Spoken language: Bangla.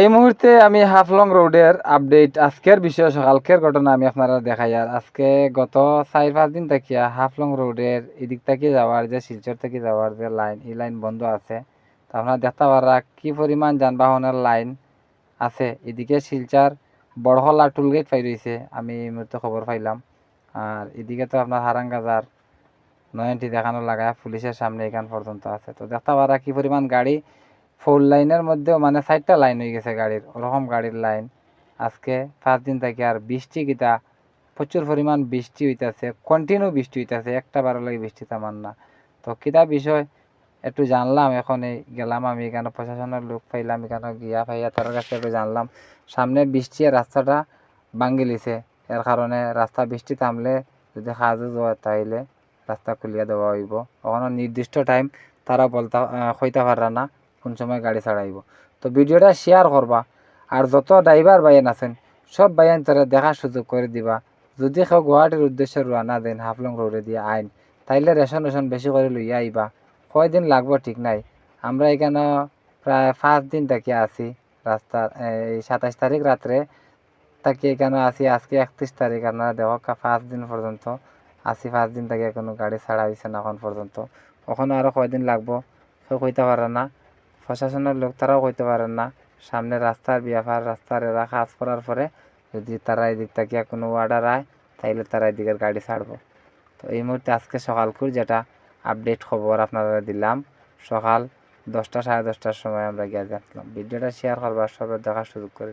এই মুহূর্তে আমি হাফলং রোডের আপডেট আজকের বিষয়, সকালকের ঘটনা আমি আপনারা দেখাই। আর আজকে গত চার, পাঁচ দিন থাকিয়া হাফলং রোডের এদিক থেকে যাওয়ার যে শিলচর থেকে যাওয়ার যে লাইন, এই লাইন বন্ধ আছে। তো আপনারা দেখতে পারা কি পরিমাণ যানবাহনের লাইন আছে। এদিকে শিলচর বড়হলা টুলগেট পাই রয়েছে আমি এই মুহূর্তে খবর পাইলাম। আর এদিকে তো আপনার হারাঙ্গাজার নয়নটি দেখানো লাগায় পুলিশের সামনে এখান পর্যন্ত আছে। তো দেখতে পারা কি পরিমাণ গাড়ি ফোর লাইনের মধ্যেও মানে চারটা লাইন হয়ে গেছে গাড়ির, ওরকম গাড়ির লাইন আজকে পাঁচ দিন থেকে আর বৃষ্টি কিতা, প্রচুর পরিমাণ বৃষ্টি হইতাছে কন্টিনিউ বৃষ্টি হইতাছে, একটা বারো লাগে বৃষ্টি তেমন না। তো কিতা বিষয়, একটু জানলাম, এখন এই গেলাম আমি এখানে প্রশাসনের লোক পাইলাম, এখানে গিয়া পাইয়া তার কাছে একটু জানলাম। সামনে বৃষ্টি রাস্তাটা ভাঙ্গি লিছে, এর কারণে রাস্তা বৃষ্টি থামলে যদি সাজু যায় তাইলে রাস্তা খুলিয়া দেওয়া হইব। ওখানে নির্দিষ্ট টাইম তারা বলতে হইতে পারা না। কোন সময় গাড়ি ছাড়াইব তো ভিডিওটা শেয়ার করবা আর যত ড্রাইভার বাইন আছেন সব বাইন তারা দেখার সুযোগ করে দিবা। যদি কেউ গুয়াহাটির উদ্দেশ্যে রওনা দেন, হাফলং রোডে দিয়ে আইন, তাইলে রেশন রেশন বেশি করে লইয়া আইবা কয়দিন লাগবো ঠিক নাই। আমরা এখানে প্রায় পাঁচ দিন থেকে আছি। রাস্তা এই সাতাইশ তারিখ রাত্রে তাকে এখানে আছি। আজকে একত্রিশ তারিখ আপনারা দেখো পাঁচ দিন পর্যন্ত আছি। পাঁচ দিন থেকে কোনো গাড়ি ছাড়া হয়েছে না এখন পর্যন্ত ওখানে আরও কয়দিন লাগবো। কেউ কইতে পারে না। প্রশাসনের লোক তারাও কইতে পারেন না। সামনে রাস্তার ব্যাপার রাস্তার এরা কাজ করার পরে যদি তারা এদিক থেকে কোনো অর্ডার আয়, তাইলে তারা এদিকের গাড়ি ছাড়বো। তো এই মুহূর্তে আজকে সকাল সকালকুর যেটা আপডেট খবর আপনারা দিলাম, সকাল দশটা সাড়ে দশটার সময় আমরা গিয়ে দেখলাম ভিডিওটা শেয়ার করবার সবাই দেখার সুযোগ করে